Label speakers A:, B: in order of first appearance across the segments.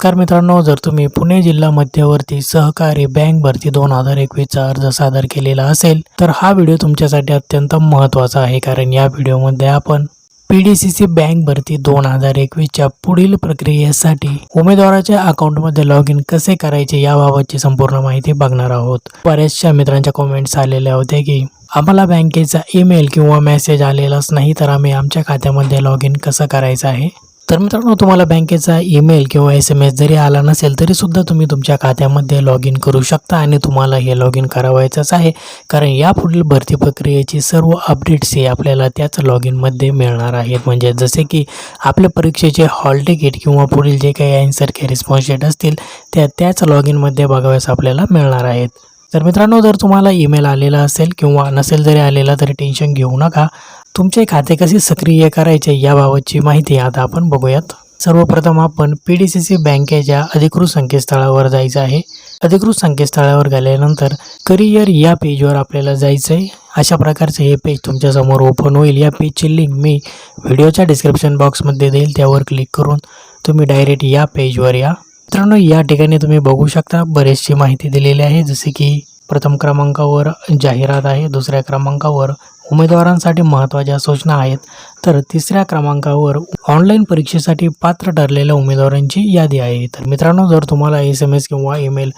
A: नमस्कार मित्रांनो जर तुम्ही पुणे जिल्हा मध्यवर्ती सहकारी बँक भरती दोन हजार एकवीसचा अर्ज सादर केलेला असेल तर हा व्हिडिओ तुमच्यासाठी अत्यंत महत्त्वाचा आहे. कारण या व्हिडिओमध्ये आपण P D C C bank भरती दोन हजार एकवीसच्या पुढील प्रक्रियेसाठी उमेदवाराच्या अकाउंटमध्ये लॉग इन कसे करायचे याबाबतची संपूर्ण माहिती बघणार आहोत. बऱ्याचशा मित्रांच्या कमेंट्स आलेल्या होत्या की आम्हाला बँकेचा ईमेल किंवा मेसेज आलेलाच नाही तर आम्ही आमच्या खात्यामध्ये लॉग इन कसं करायचं आहे? तर मित्रांनो तुम्हाला बँकेचा ईमेल किंवा एस एम एस जरी आला नसेल तरीसुद्धा तुम्ही तुमच्या खात्यामध्ये लॉग इन करू शकता आणि तुम्हाला हे लॉग इन करावायचंच आहे. कारण यापुढील भरती प्रक्रियेची सर्व अपडेट्स हे आपल्याला त्याच लॉग इनमध्ये मिळणार आहेत. म्हणजे जसे की आपल्या परीक्षेचे हॉल तिकीट किंवा पुढील जे काही आन्सर की रिस्पॉन्स डेट असतील त्या त्याच लॉग इनमध्ये बघाव्यास आपल्याला मिळणार आहेत. तर मित्रांनो जर तुम्हाला ईमेल आलेला असेल किंवा नसेल जरी आलेला तरी टेन्शन घेऊ नका. तुमचे खाते कसे सक्रिय करायचे याबाबतची माहिती आता आपण बघूयात. सर्वप्रथम आपण पी डी सी सी बँकेच्या अधिकृत संकेतस्थळावर जायचं आहे. अधिकृत संकेतस्थळावर गेल्यानंतर करिअर या पेजवर आपल्याला जायचं आहे. अशा प्रकारचं हे पेज तुमच्यासमोर ओपन होईल. या पेजची लिंक मी व्हिडिओच्या डिस्क्रिप्शन बॉक्समध्ये देईल. त्यावर क्लिक करून तुम्ही डायरेक्ट या पेजवर या. मित्रांनो या ठिकाणी तुम्ही बघू शकता बरेचशी माहिती दिलेली आहे. जसे की प्रथम क्रमांकावर जाहिरात आहे. दुसऱ्या क्रमांकावर उमेदवारांसाठी महत्त्वाच्या सूचना आहेत. तर तिसऱ्या क्रमांकावर ऑनलाईन परीक्षेसाठी पात्र ठरलेल्या उमेदवारांची यादी आहे. तर मित्रांनो जर तुम्हाला एस एम एस किंवा ईमेल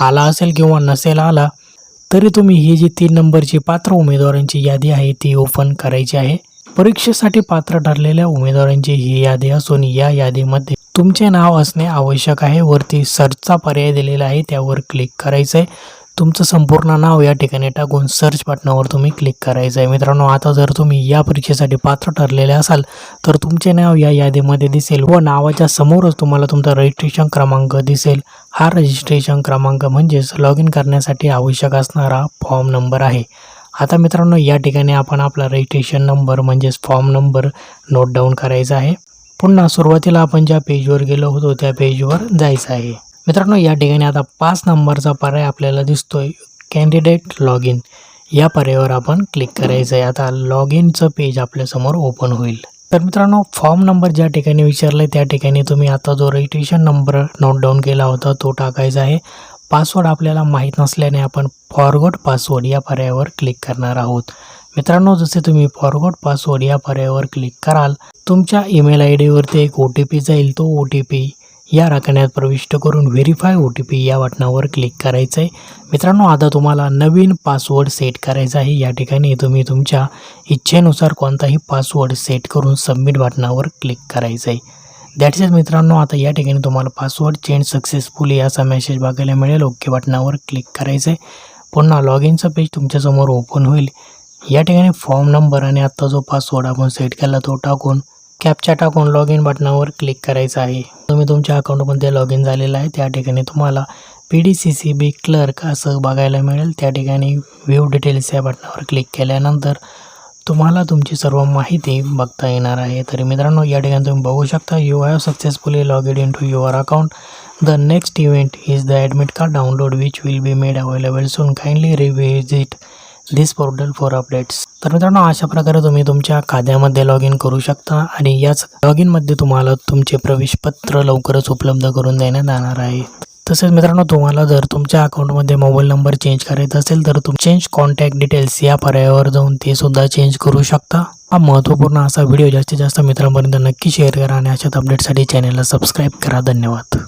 A: आला असेल किंवा नसेल आला तरी तुम्ही ही जी तीन नंबरची पात्र उमेदवारांची यादी आहे ती ओपन करायची आहे. परीक्षेसाठी पात्र ठरलेल्या उमेदवारांची ही यादी असून या यादीमध्ये तुमचे नाव असणे आवश्यक आहे. वरती सर्चचा पर्याय दिलेला आहे त्यावर क्लिक करायचं आहे तुमचं संपूर्ण नाव या ठिकाणी टाकून सर्च बटनावर तुम्ही क्लिक करायचं आहे मित्रांनो आता जर तुम्ही या परीक्षेसाठी पात्र ठरलेले असाल तर तुमचे नाव या यादीमध्ये दिसेल व नावाच्या समोरच तुम्हाला तुमचा रजिस्ट्रेशन क्रमांक दिसेल. हा रजिस्ट्रेशन क्रमांक म्हणजेच लॉग इन करण्यासाठी आवश्यक असणारा फॉर्म नंबर आहे. आता मित्रांनो या ठिकाणी आपण आपला रजिस्ट्रेशन नंबर म्हणजेच फॉर्म नंबर नोट डाऊन करायचा आहे. पुन्हा सुरुवातीला आपण ज्या पेजवर गेलो होतो त्या पेजवर जायचं आहे. मित्रांनो या ठिकाणी आता पाच नंबरचा पर्याय आपल्याला दिसतोय कॅन्डिडेट लॉग इन या पर्यायावर आपण क्लिक करायचं आहे. आता लॉग इनचं पेज आपल्यासमोर ओपन होईल. तर मित्रांनो फॉर्म नंबर ज्या ठिकाणी विचारलं आहे त्या ठिकाणी तुम्ही आता जो रजिस्ट्रेशन नंबर नोट डाऊन केला होता तो टाकायचा आहे. पासवर्ड आपल्याला माहीत नसल्याने आपण फॉरगॉट पासवर्ड या पर्यायावर क्लिक करणार आहोत. मित्रांनो जसे तुम्ही फॉरगॉट पासवर्ड या पर्यायावर क्लिक कराल तुमच्या ईमेल आय डीवरती एक ओ टी पी जाईल. तो ओ टी पी या राखण्यात प्रविष्ट करून व्हेरीफाय ओ टी पी या बटनावर क्लिक करायचं आहे मित्रांनो आता तुम्हाला नवीन पासवर्ड सेट करायचा आहे. या ठिकाणी तुम्ही तुमच्या इच्छेनुसार कोणताही पासवर्ड सेट करून सबमिट बटनावर क्लिक करायचं आहे दॅट्स इज मित्रांनो. आता या ठिकाणी तुम्हाला पासवर्ड चेंज सक्सेसफुली असा मेसेज बघायला मिळेल. ओके बटनावर क्लिक करायचं आहे पुन्हा लॉग इनचं पेज तुमच्यासमोर ओपन होईल. या ठिकाणी फॉर्म नंबर आणि आत्ता जो पासवर्ड आपण सेट केला तो टाकून कॅपच्या टाकून लॉग इन बटनावर क्लिक करायचं आहे. तुम्ही तुमच्या अकाउंटमध्ये लॉग इन झालेलं आहे त्या ठिकाणी तुम्हाला P D C C B clerk असं बघायला मिळेल. त्या ठिकाणी व्ह्यू डिटेल्स या बटनावर क्लिक केल्यानंतर तुम्हाला तुमची सर्व माहिती बघता येणार आहे. तर मित्रांनो या ठिकाणी तुम्ही बघू शकता you have successfully log in to your account the next event is the admit card download which will be made available soon kindly revisit this portal for updates तर मित्रांनो अशा प्रकारे तुम्ही तुमच्या खात्यामध्ये लॉग इन करू शकता आणि याच लॉग इनमध्ये तुम्हाला तुमचे प्रवेशपत्र लवकरच उपलब्ध करून देण्यात येणार आहे. तसेच मित्रांनो तुम्हाला जर तुमच्या अकाउंटमध्ये मोबाईल नंबर चेंज करायचा असेल तर तुम चेंज कॉन्टॅक्ट डिटेल्स या पर्यायावर जाऊन ते सुद्धा चेंज करू शकता. हा महत्त्वपूर्ण असा व्हिडिओ जास्तीत जास्त मित्रांपर्यंत नक्की शेअर करा आणि अशाच अपडेटसाठी चॅनलला सबस्क्राईब करा. धन्यवाद.